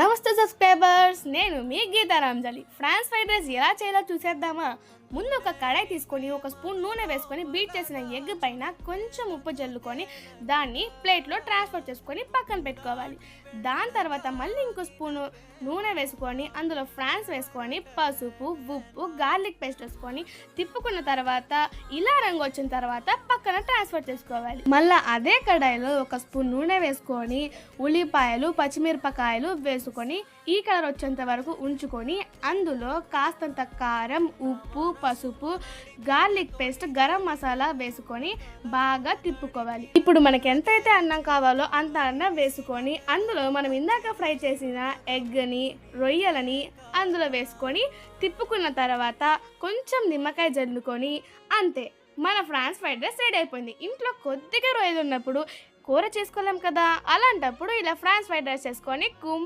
నమస్తే సబ్స్క్రైబర్స్ నేను మీ గీతారాంజలి ఫ్రాన్స్ ఫ్రైడ్ రైస్ ఎలా చేయాలో చూసేద్దామా? ముందు ఒక కడాయి తీసుకొని ఒక స్పూన్ నూనె వేసుకొని బీట్ చేసిన ఎగ్ పైన కొంచెం ఉప్పు జల్లుకొని దాన్ని ప్లేట్లో ట్రాన్స్ఫర్ చేసుకొని పక్కన పెట్టుకోవాలి. దాని తర్వాత మళ్ళీ ఇంకో స్పూను నూనె వేసుకొని అందులో ఫ్రాన్స్ వేసుకొని పసుపు ఉప్పు గార్లిక్ పేస్ట్ వేసుకొని తిప్పుకున్న తర్వాత ఇలా రంగు వచ్చిన తర్వాత పక్కన ట్రాన్స్ఫర్ చేసుకోవాలి. మళ్ళీ అదే కడాయిలో ఒక స్పూన్ నూనె వేసుకొని ఉల్లిపాయలు పచ్చిమిరపకాయలు వేసుకొని ఈ కలర్ వచ్చేంత వరకు ఉంచుకొని అందులో కాస్తంత కారం ఉప్పు పసుపు గార్లిక్ పేస్ట్ గరం మసాలా వేసుకొని బాగా తిప్పుకోవాలి. ఇప్పుడు మనకి ఎంతైతే అన్నం కావాలో అంత అన్నం వేసుకొని అందులో మనం ఇందాక ఫ్రై చేసిన ఎగ్ని రొయ్యలని అందులో వేసుకొని తిప్పుకున్న తర్వాత కొంచెం నిమ్మకాయ జల్లుకొని అంతే మన ఫ్రాన్స్ ఫ్రైడ్ రైస్ రెడీ అయిపోయింది. ఇంట్లో కొద్దిగా రొయ్యలు ఉన్నప్పుడు కూర చేసుకోలేం కదా? అలాంటప్పుడు ఇలా ఫ్రాన్స్ ఫ్రైడ్ రైస్ చేసుకొని కుం